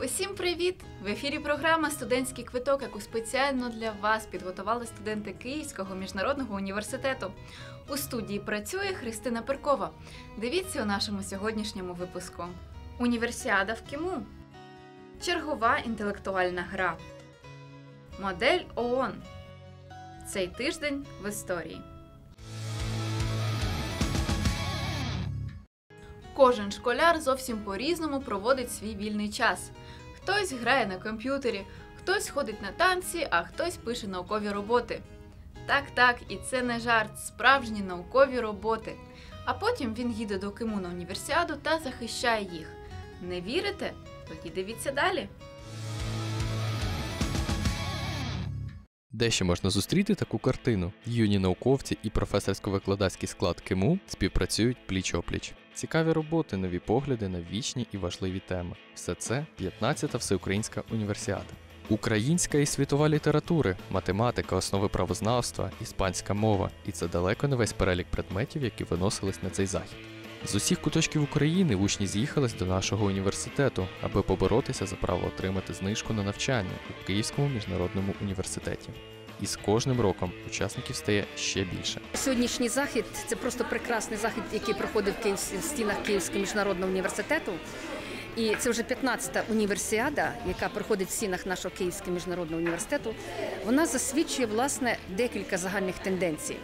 Усім привіт! В ефірі програма Студентський квиток, яку спеціально для вас підготували студенти Київського міжнародного університету. У студії працює Христина Перкова. Дивіться у нашому сьогоднішньому випуску. Універсіада в Киму. Чергова інтелектуальна гра. Модель ООН. Цей тиждень в історії. Кожен школяр зовсім по-різному проводить свій вільний час. Хтось грає на комп'ютері, хтось ходить на танці, а хтось пише наукові роботи. Так, так, і це не жарт, справжні наукові роботи. А потім він їде до Киму на універсіаду та захищає їх. Не вірите? Тоді дивіться далі. Де ще можна зустріти таку картину? Юні науковці і професорсько-викладацький склад КИМУ співпрацюють пліч-опліч. Цікаві роботи, нові погляди на вічні і важливі теми. Все це 15-та всеукраїнська універсіада. Українська і світова літератури, математика, основи правознавства, іспанська мова, і це далеко не весь перелік предметів, які виносились на цей захід. З усіх куточків України учні з'їхались до нашого університету, аби поборотися за право отримати знижку на навчання у Київському міжнародному університеті. І з кожним роком учасників стає ще більше. Сьогоднішній захід це просто прекрасний захід, який проходив в стінах Київського міжнародного університету. І це вже 15-та універсіада, яка проходить в стінах нашого Київського міжнародного університету. Вона засвідчує власне декілька загальних тенденцій.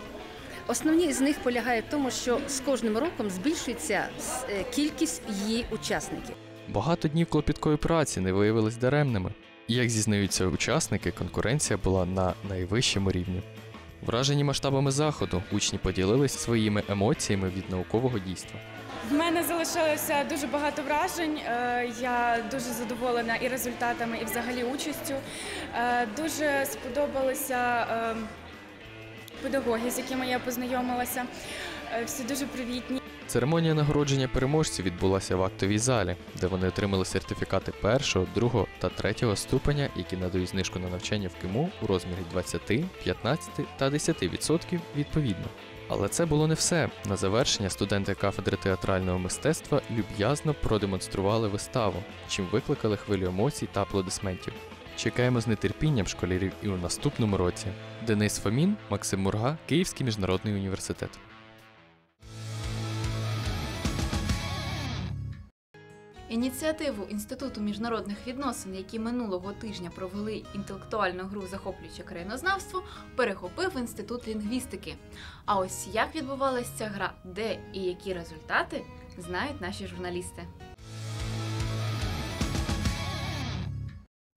Основні з них полягає в тому, що з кожним роком збільшується е, кількість її учасників. Багато днів клопіткої праці не виявились даремними. Як зізнаються учасники, конкуренція була на найвищому рівні. Вражені масштабами заходу, учні поділились своїми емоціями від наукового дійства. В мене залишилося дуже багато вражень. Е, Я дуже задоволена і результатами, і взагалі участю. Е, Дуже сподобалися е, педагоги, з якими я познайомилася. Е, Всі дуже привітні. Церемонія нагородження переможців відбулася в актовій залі, де вони отримали сертифікати першого, другого та третього ступеня, які надають знижку на навчання в КИМУ у розмірі 20, 15 та 10% відповідно. Але це було не все. На завершення студенти кафедри театрального мистецтва люб'язно продемонстрували виставу, чим викликали хвилю емоцій та аплодисментів. Чекаємо з нетерпінням школярів і у наступному році. Денис Фомін, Максим Мурга, Київський міжнародний університет. Ініціативу Інституту міжнародних відносин, які минулого тижня провели інтелектуальну гру захоплююче країнознавство, перехопив інститут лінгвістики. А ось як відбувалася ця гра, де і які результати, знають наші журналісти.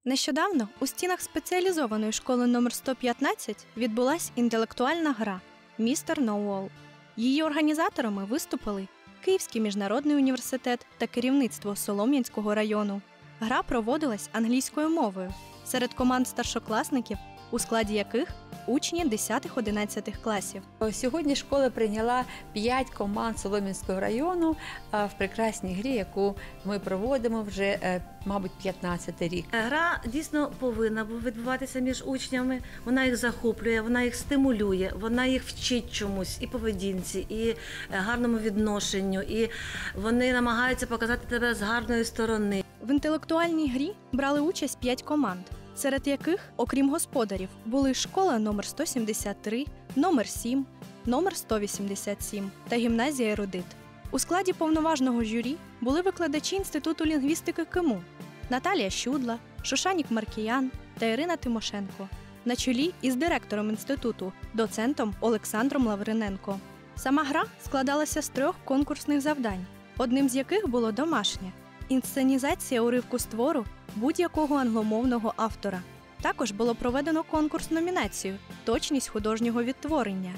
Нещодавно у стінах спеціалізованої школи номер 115 відбулась інтелектуальна гра Містер Ноуол. Її організаторами виступили Київський міжнародний університет та керівництво Солом'янського району. Гра проводилась англійською мовою серед команд старшокласників, у складі яких учні 10-11 класів. Сьогодні школа прийняла 5 команд Солом'янського району в прекрасній грі, яку ми проводимо вже, е, мабуть, 15 рік. Гра дійсно повинна відбуватися між учнями. Вона їх захоплює, вона їх стимулює, вона їх вчить чомусь і поведінці, і е, гарному відношенню. І вони намагаються показати тебе з гарної сторони. В інтелектуальній грі брали участь 5 команд, серед яких, окрім господарів, були школа номер 173, номер 7, номер 187 та гімназія Ерудит. У складі повноважного журі були викладачі Інституту лінгвістики КИМУ Наталія Щудла, Шушанік Маркіян та Ірина Тимошенко. На чолі із директором інституту, доцентом Олександром Лавриненко. Сама гра складалася з трьох конкурсних завдань, одним з яких було домашнє інсценізація уривку з твору будь-якого англомовного автора. Також було проведено конкурс номінацію Точність художнього відтворення.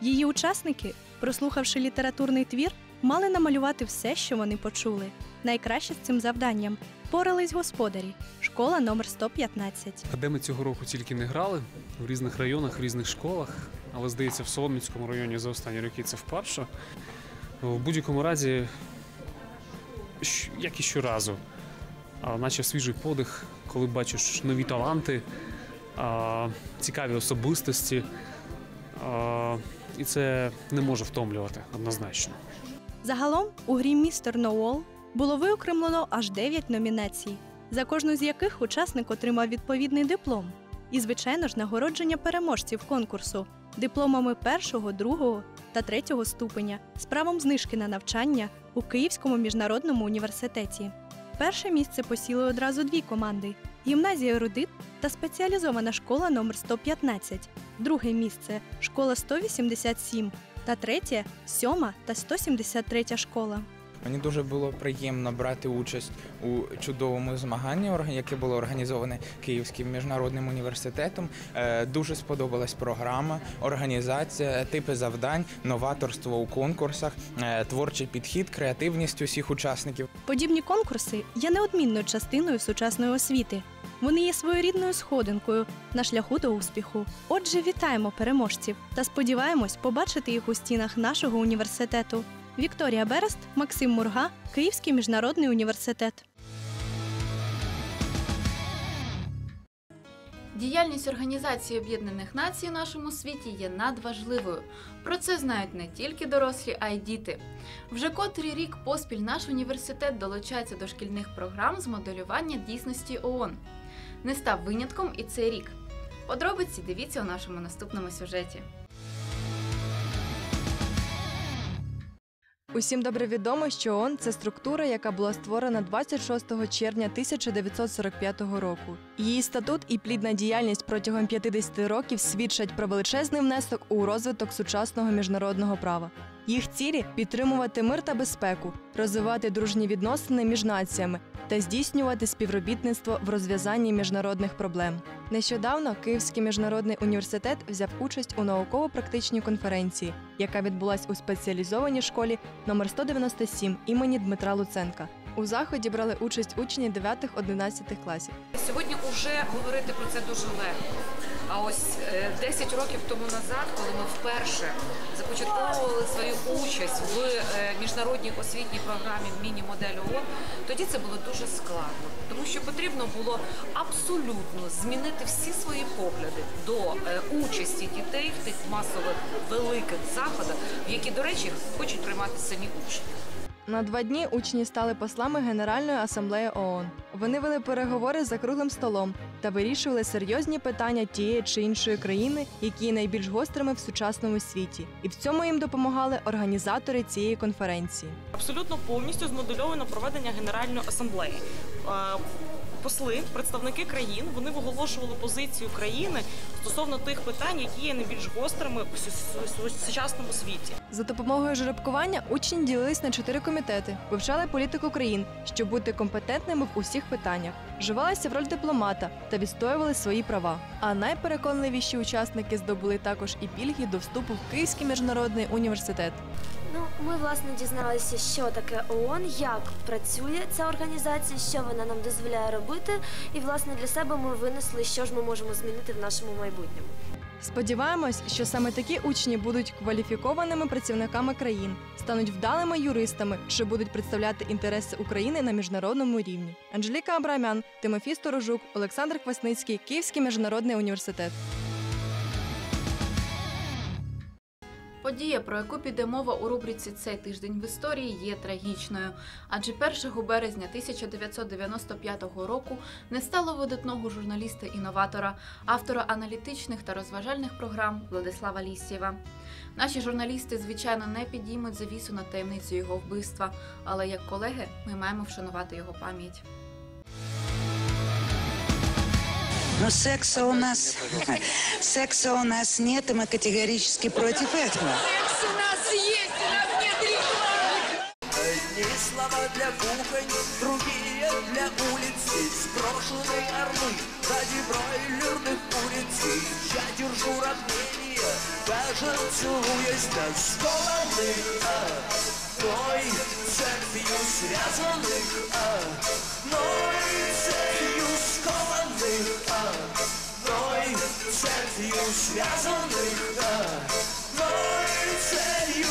Її учасники, прослухавши літературний твір, мали намалювати все, що вони почули. Найкраще з цим завданням порались господарі, школа номер 115. А де ми цього року тільки не грали в різних районах, в різних школах, але здається, в Солом'янському районі за останні роки це вперше. В будь-якому разі, як і щоразу, а, наче свіжий подих, коли бачиш нові таланти, а, цікаві особистості. А, І це не може втомлювати однозначно. Загалом у грі Містер Ноуол було виокремлено аж 9 номінацій. за кожну з яких учасник отримав відповідний диплом. І, звичайно ж, нагородження переможців конкурсу дипломами першого, другого та третього ступеня з правом знижки на навчання у Київському міжнародному університеті. Перше місце посіли одразу дві команди: гімназія Рудит та спеціалізована школа номер 115. Друге місце школа 187 та третє сьома та 173 школа. Мені дуже було приємно брати участь у чудовому змаганні, яке було організоване Київським міжнародним університетом. Е, Дуже сподобалась програма, організація, типи завдань, новаторство у конкурсах, е, творчий підхід, креативність усіх учасників. Подібні конкурси є неодмінною частиною сучасної освіти. Вони є своєрідною сходинкою на шляху до успіху. Отже, вітаємо переможців та сподіваємось побачити їх у стінах нашого університету. Вікторія Берест, Максим Мурга, Київський міжнародний університет. Діяльність Організації Об'єднаних Націй у нашому світі є надважливою. Про це знають не тільки дорослі, а й діти. Вже котрий рік поспіль наш університет долучається до шкільних програм з моделювання дійсності ООН. Не став винятком і цей рік. Подробиці дивіться у нашому наступному сюжеті. Усім добре відомо, що ООН – це структура, яка була створена 26 червня 1945 року. Її статут і плідна діяльність протягом 50 років свідчать про величезний внесок у розвиток сучасного міжнародного права. Їх цілі підтримувати мир та безпеку, розвивати дружні відносини між націями та здійснювати співробітництво в розв'язанні міжнародних проблем. Нещодавно Київський міжнародний університет взяв участь у науково-практичній конференції, яка відбулась у спеціалізованій школі номер 197 імені Дмитра Луценка. У заході брали участь учні 9-11 класів. Сьогодні вже говорити про це дуже легко. А ось е, 10 років тому назад, коли ми вперше започатковували свою участь в е, міжнародній освітній програмі міні-модель ООН, тоді це було дуже складно, тому що потрібно було абсолютно змінити всі свої погляди до е, участі дітей в тих масових великих заходах, в які, до речі, хочуть приймати самі учні. На два дні учні стали послами Генеральної асамблеї ООН. Вони вели переговори за круглим столом та вирішували серйозні питання тієї чи іншої країни, які є найбільш гострими в сучасному світі. І в цьому їм допомагали організатори цієї конференції. абсолютно повністю змодельовано проведення Генеральної асамблеї. Посли, представники країн, вони виголошували позицію країни стосовно тих питань, які є найбільш гострими су- сучасному світі. За допомогою жеребкування учні ділились на чотири комітети, вивчали політику країн, щоб бути компетентними в усіх питаннях, вживалися в роль дипломата та відстоювали свої права. А найпереконливіші учасники здобули також і пільги до вступу в Київський міжнародний університет. Ну, ми власне дізналися, що таке ООН, як працює ця організація, що вона нам дозволяє робити, і власне для себе ми винесли, що ж ми можемо змінити в нашому майбутньому. Сподіваємось, що саме такі учні будуть кваліфікованими працівниками країн, стануть вдалими юристами чи будуть представляти інтереси України на міжнародному рівні. Анжеліка Абрамян, Тимофій Сторожук, Олександр Квасницький, Київський міжнародний університет. Подія, про яку піде мова у рубриці Цей тиждень в історії, є трагічною. Адже 1 березня 1995 року не стало видатного журналіста-інноватора, автора аналітичних та розважальних програм Владислава Лісєва. Наші журналісти, звичайно, не підіймуть завісу над таємницю його вбивства, але як колеги ми маємо вшанувати його пам'ять. Но секса у нас, секса у нас нет, и мы категорически против этого. Секс у нас есть, у нас нет рекламы. Одни слова для кухонь, другие для улиц Здесь брошенные орлы ради бройлерных куриц И я держу равнение, даже целуясь до скованных Той цепью связанных Ной цепью скованных Ной цепью связанных Ной цепью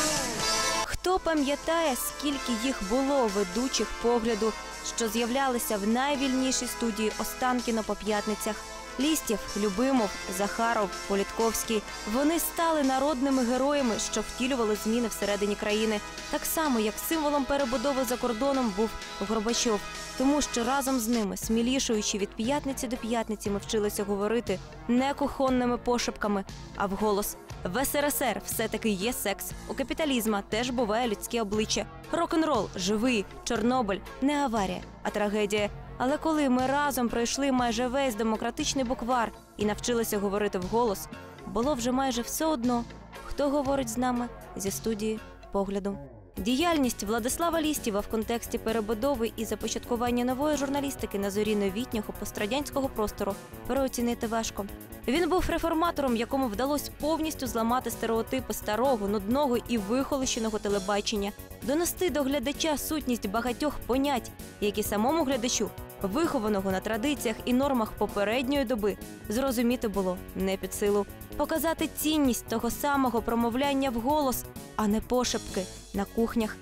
Хто пам'ятає, скільки їх було ведучих погляду, що з'являлися в найвільнішій студії Останкіно по п'ятницях Лістів, Любимов, Захаров, Політковський вони стали народними героями, що втілювали зміни всередині країни, так само як символом перебудови за кордоном був Горбачов, тому що разом з ними, смілішуючи від п'ятниці до п'ятниці, ми вчилися говорити не кухонними пошепками, а вголос. В СРСР все-таки є секс. У капіталізма теж буває людське обличчя. Рок-н-рол живий, Чорнобиль не аварія, а трагедія. Але коли ми разом пройшли майже весь демократичний буквар і навчилися говорити вголос, було вже майже все одно, хто говорить з нами зі студії погляду. Діяльність Владислава Лістєва в контексті перебудови і започаткування нової журналістики на зорі новітнього пострадянського простору переоцінити важко. Він був реформатором, якому вдалося повністю зламати стереотипи старого, нудного і вихолощеного телебачення, донести до глядача сутність багатьох понять, які самому глядачу, вихованого на традиціях і нормах попередньої доби, зрозуміти було не під силу, показати цінність того самого промовляння вголос, а не пошепки на кухнях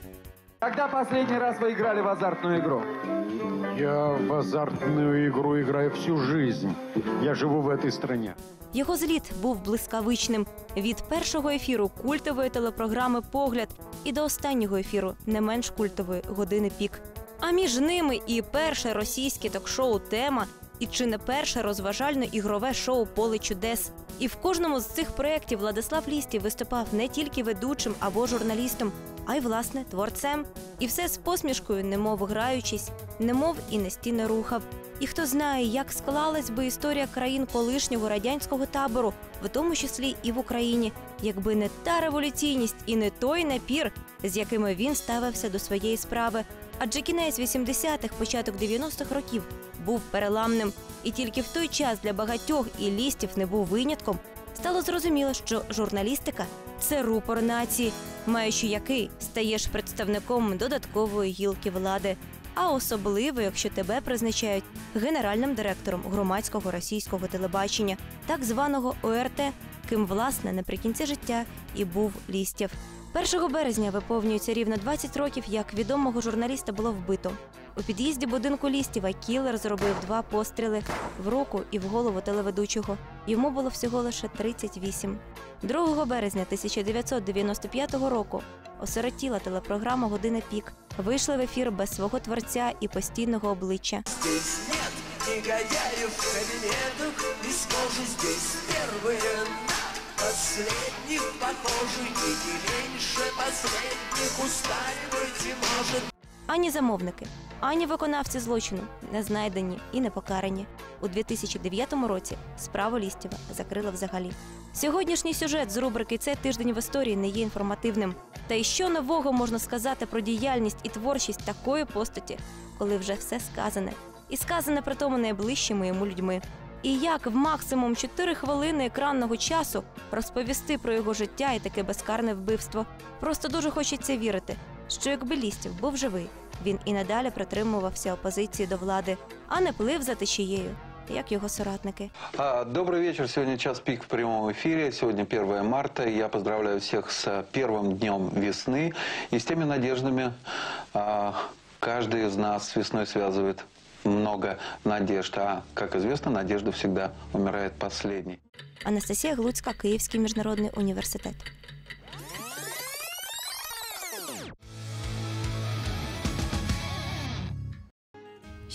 Когда последний раз вы играли в азартную игру? Я в азартную игру играю всю жизнь. Я живу в этой стране. Його зліт був блискавичним від першого ефіру культової телепрограми Погляд і до останнього ефіру не менш культової години пік. А між ними і перше російське ток-шоу Тема, і чи не перше розважально-ігрове шоу Поле чудес. І в кожному з цих проєктів Владислав Лістів виступав не тільки ведучим або журналістом, а й власне творцем. І все з посмішкою, немов граючись, немов і настійно рухав. І хто знає, як склалась би історія країн колишнього радянського табору, в тому числі і в Україні, якби не та революційність і не той напір, з якими він ставився до своєї справи. Адже кінець 80-х, початок 90-х років був переламним, і тільки в той час для багатьох і лістів не був винятком. Стало зрозуміло, що журналістика це рупор нації, маючи який стаєш представником додаткової гілки влади. А особливо, якщо тебе призначають генеральним директором громадського російського телебачення, так званого ОРТ, ким власне наприкінці життя і був лістів. 1 березня виповнюється рівно 20 років, як відомого журналіста було вбито. У під'їзді будинку Лістєва кілер зробив два постріли в руку і в голову телеведучого. Йому було всього лише 38. 2 березня 1995 року осиротіла телепрограма Година пік вийшла в ефір без свого творця і постійного обличчя. Здесь нет негодяев в кабинетах Не здесь первые последних похожи И не меньше последних устраивайте может Ані замовники, ані виконавці злочину не знайдені і не покарані. У 2009 році справу Лістєва закрили взагалі. Сьогоднішній сюжет з рубрики Цей тиждень в історії не є інформативним. Та й що нового можна сказати про діяльність і творчість такої постаті, коли вже все сказане, і сказане при тому найближчими йому людьми. І як в максимум 4 хвилини екранного часу розповісти про його життя і таке безкарне вбивство. Просто дуже хочеться вірити, що якби Лістів був живий, він і надалі притримувався опозиції до влади, а не плив за течією, як його соратники. А, Добрый вечер. Сегодня час пик в прямом эфире. Сегодня 1 марта. Я поздравляю всех с первым днем весны и с теми надеждами. а, Каждый из нас с весной связывает много надежд. А, как известно, надежда всегда умирает последней. Анастасія Глуцька, Київський міжнародний університет.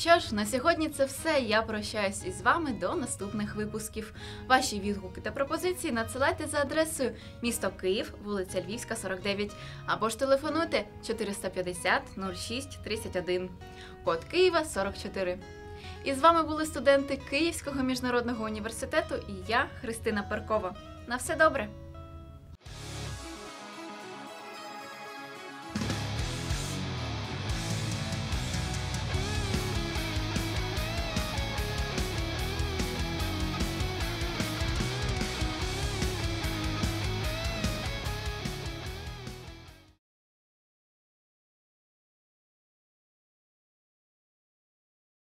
Що ж, на сьогодні це все. Я прощаюсь із вами до наступних випусків. Ваші відгуки та пропозиції надсилайте за адресою місто Київ, вулиця Львівська, 49, або ж телефонуйте 450 06 31, код Києва 44. І з вами були студенти Київського міжнародного університету і я, Христина Перкова. На все добре!